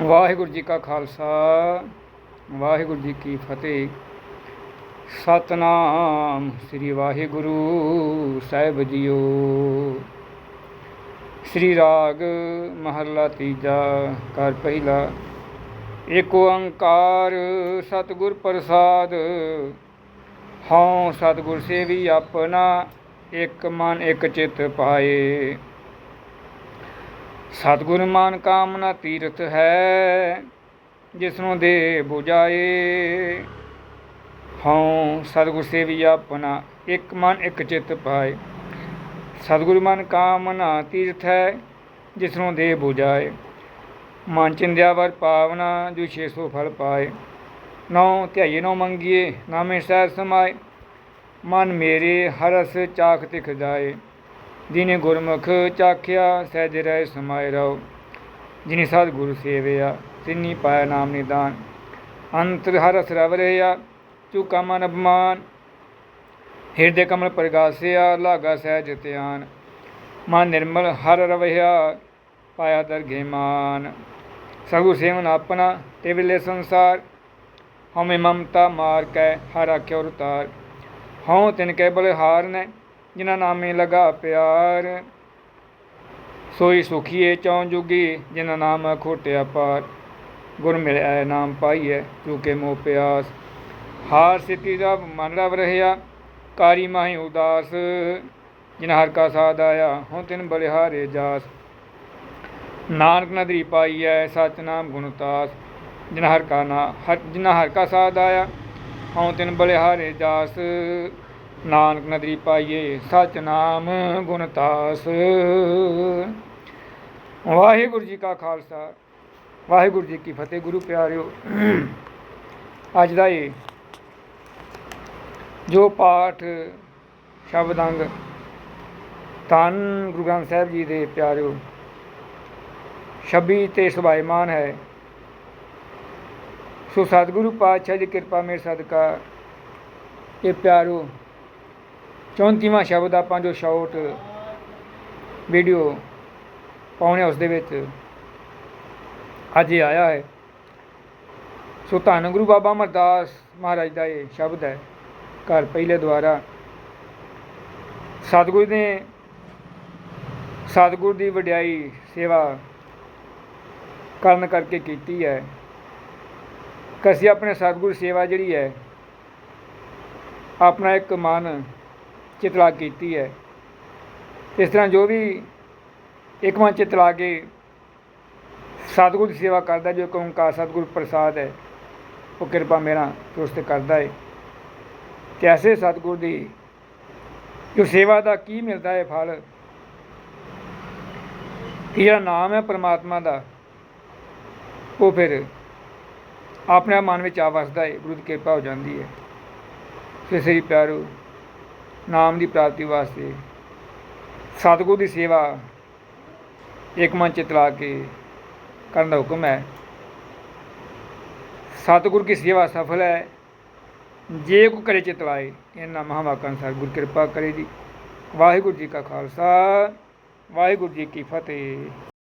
ਵਾਹਿਗੁਰੂ ਜੀ ਕਾ ਖਾਲਸਾ, ਵਾਹਿਗੁਰੂ ਜੀ ਕੀ ਫਤਿਹ। ਸਤਨਾਮ ਸ੍ਰੀ ਵਾਹਿਗੁਰੂ ਸਾਹਿਬ ਜੀਓ। ਸ੍ਰੀ ਰਾਗ ਮਹੱਲਾ ਤੀਜਾ ਕਰ ਪਹਿਲਾ। ਏਕ ਓੰਕਾਰ ਸਤਿਗੁਰ ਪ੍ਰਸਾਦ, ਹਉ ਸਤਿਗੁਰ ਸੇਵੀ ਆਪਣਾ, ਇੱਕ ਮਨ ਇੱਕ ਚਿਤ ਪਾਏ। ਸਤਿਗੁਰ ਮਾਨ ਕਾਮਨਾ ਤੀਰਥ ਹੈ, ਜਿਸਨੂੰ ਦੇ 부ਜਾਏ ਹਉ ਸਤਿਗੁਰ ਸੇਵੀ ਆਪਣਾ ਇੱਕ ਮਨ, ਇੱਕ ਚਿਤ ਪਾਏ। ਸਤਿਗੁਰ ਮਨ ਕਾਮਨਾ ਤੀਰਥ ਹੈ, ਜਿਸਨੂੰ ਦੇ 부ਜਾਏ ਮਨ ਚਿੰਦਿਆ ਵਰ ਪਾਵਨਾ, ਜੋ 600 ਫਲ ਪਾਏ। ਨੌ ਧਿਆਈਏ ਨੌ ਮੰਗੀਏ, ਨਾਮੇ ਸਹਿ ਸਮਾਏ। ਮਨ ਮੇਰੇ ਹਰਸ ਚਾਖ ਤਿਖ ਜਾਏ। ਜਿਨੇ ਗੁਰਮੁਖ ਚਾਖਿਆ, ਸਹਿਜ ਰਹਿ ਸਮਾਏ ਰਹੋ। ਜਿਨੇ ਸਤ ਗੁਰੂ ਸੇਵਿਆ ਤਿੰਨੀ ਪਾਇਆ ਨਾਮ ਨਿਦਾਨ। ਅੰਤਰ ਹਰਸ ਰਵ ਰਹਿਆ, ਚੁਕਾ ਮਨ ਅਭਮਾਨ ਹਿਰਦੇ ਕਮਲ ਪ੍ਰਗਾਸਿਆ, ਲਾਗਾ ਸਹਿਜ ਧਿਆਨ। ਮਨ ਨਿਰਮਲ ਹਰ ਰਵਿਆ, ਪਾਇਆ ਦਰਗੇ ਮਾਨ। ਸਗੁ ਸੇਵਨ ਆਪਣਾ, ਤੇ ਵਿਲੇ ਸੰਸਾਰ। ਹਉਮੈ ਮਮਤਾ ਮਾਰ ਕੈ, ਹਰ ਆਖਿਓ ਉਤਾਰ। ਹਉ ਤਿਨ ਕੈ ਬਲਿਹਾਰ ਨੇ ਜਿਨ੍ਹਾਂ ਨਾਮੇ ਲਗਾ ਪਿਆਰ, ਸੋਈ ਸੁਖੀਏ ਚੌਂ ਜੁਗੀ, ਜਿਨ੍ਹਾਂ ਨਾਮ ਖੋਟਿਆ ਪਾਰ। ਗੁਰ ਮਿਲਿਆ ਨਾਮ ਪਾਈਐ ਚੁਕੇ ਮੋ ਪਿਆਸ। ਹਾਰ ਸਿਤੀ ਦਾ ਮਨ ਰਵ ਰਹਿਆ, ਕਾਰੀ ਮਾਹੀ ਉਦਾਸ। ਜਿਨ ਹਰ ਕਾ ਸਾਧ ਆਇਆ ਹੁਣ ਤਿਨ ਬਲਿਹਾਰੇ ਜਾਸ। ਨਾਨਕ ਨਦਰੀ ਪਾਈਐ ਸਚ ਨਾਮ ਗੁਣਤਾਸ ਜਿਨ ਹਰ ਕਾ ਨਾ, ਹਰ ਜਿਨ ਹਰ ਕਾ ਸਾਧ ਆਇਆ, ਹਉ ਤਿਨ ਬਲਿਹਾਰੇ ਜਾਸ। ਨਾਨਕ ਨਦਰੀ ਪਾਈਏ ਸਚ ਨਾਮ ਗੁਣਤਾਸ ਵਾਹਿਗੁਰੂ ਜੀ ਕਾ ਖਾਲਸਾ, ਵਾਹਿਗੁਰੂ ਜੀ ਕੀ ਫਤਿਹ, ਗੁਰੂ ਪਿਆਰਿਓ। ਅੱਜ ਦਾ ਇਹ ਜੋ ਪਾਠ ਸ਼ਬਦ ਅੰਗ ਧੰਨ ਗੁਰੂ ਗ੍ਰੰਥ ਸਾਹਿਬ ਜੀ ਦੇ ਪਿਆਰਿਓ 26 ਤੇ ਸੁਭਾਈਮਾਨ ਹੈ। ਸੋ ਸਤਿਗੁਰੂ ਪਾਤਸ਼ਾਹ ਦੀ ਕਿਰਪਾ, ਮੇਰੇ ਸਦਕਾ, ਇਹ ਪਿਆਰੋ 34ਵਾਂ ਸ਼ਬਦ ਆਪਾਂ ਜੋ ਸ਼ਾਰਟ ਵੀਡੀਓ ਪਾਉਣੇ ਉਸ ਦੇ ਵਿੱਚ ਅੱਜ ਇਹ ਆਇਆ ਹੈ। ਸੋ ਧੰਨ ਗੁਰੂ ਬਾਬਾ ਅਮਰਦਾਸ ਮਹਾਰਾਜ ਦਾ ਇਹ ਸ਼ਬਦ ਹੈ, ਘਰ ਪਹਿਲੇ ਦੁਆਰਾ। ਸਤਿਗੁਰੂ ਨੇ ਸਤਿਗੁਰ ਦੀ ਵਡਿਆਈ ਸੇਵਾ ਕਰਨ ਕਰਕੇ ਕੀਤੀ ਹੈ। ਕਿ ਅਸੀਂ ਆਪਣੇ ਸਤਿਗੁਰ ਸੇਵਾ ਜਿਹੜੀ ਹੈ, ਆਪਣਾ ਇੱਕ ਮਨ ਚਿਤਲਾ ਕੀਤੀ ਹੈ। ਇਸ ਤਰ੍ਹਾਂ ਜੋ ਵੀ ਇੱਕ ਮਨ ਚਿਤਲਾ ਕੇ ਸਤਿਗੁਰ ਦੀ ਸੇਵਾ ਕਰਦਾ ਜੋ ਇੱਕ ਓੰਕਾਰ ਸਤਿਗੁਰ ਪ੍ਰਸਾਦ ਹੈ, ਉਹ ਕਿਰਪਾ ਮੇਰਾ ਤੁਸਤ ਕਰਦਾ ਹੈ। ਤੇ ਐਸੇ ਸਤਿਗੁਰ ਦੀ ਜੋ ਸੇਵਾ ਦਾ ਕੀ ਮਿਲਦਾ ਹੈ ਫਲ, ਕਿ ਨਾਮ ਹੈ ਪ੍ਰਮਾਤਮਾ ਦਾ, ਉਹ ਫਿਰ ਆਪਣੇ ਮਨ ਵਿੱਚ ਆ ਵਸਦਾ ਹੈ, ਗੁਰੂ ਦੀ ਕਿਰਪਾ ਹੋ ਜਾਂਦੀ ਹੈ। ਤੇ ਸਹੀ ਪਿਆਰੋ। ਨਾਮ ਦੀ ਪ੍ਰਾਪਤੀ ਵਾਸਤੇ ਸਤਿਗੁਰ ਦੀ ਸੇਵਾ ਇੱਕ ਮਨ ਚਿਤਲਾ ਕੇ ਕਰਨ ਦਾ ਹੁਕਮ ਹੈ। ਸਤਿਗੁਰ ਕੀ ਸੇਵਾ ਸਫਲ ਹੈ। ਜੇ ਕੋ ਕਰੇ ਚਿਤਲਾਏ ਇਹਨਾਂ ਮਹਾਵਾਕਾਂ ਅਨੁਸਾਰ ਗੁਰ ਕਿਰਪਾ ਕਰੇ ਜੀ ਵਾਹਿਗੁਰੂ ਜੀ ਕਾ ਖਾਲਸਾ, ਵਾਹਿਗੁਰੂ ਜੀ ਕੀ ਫਤਿਹ।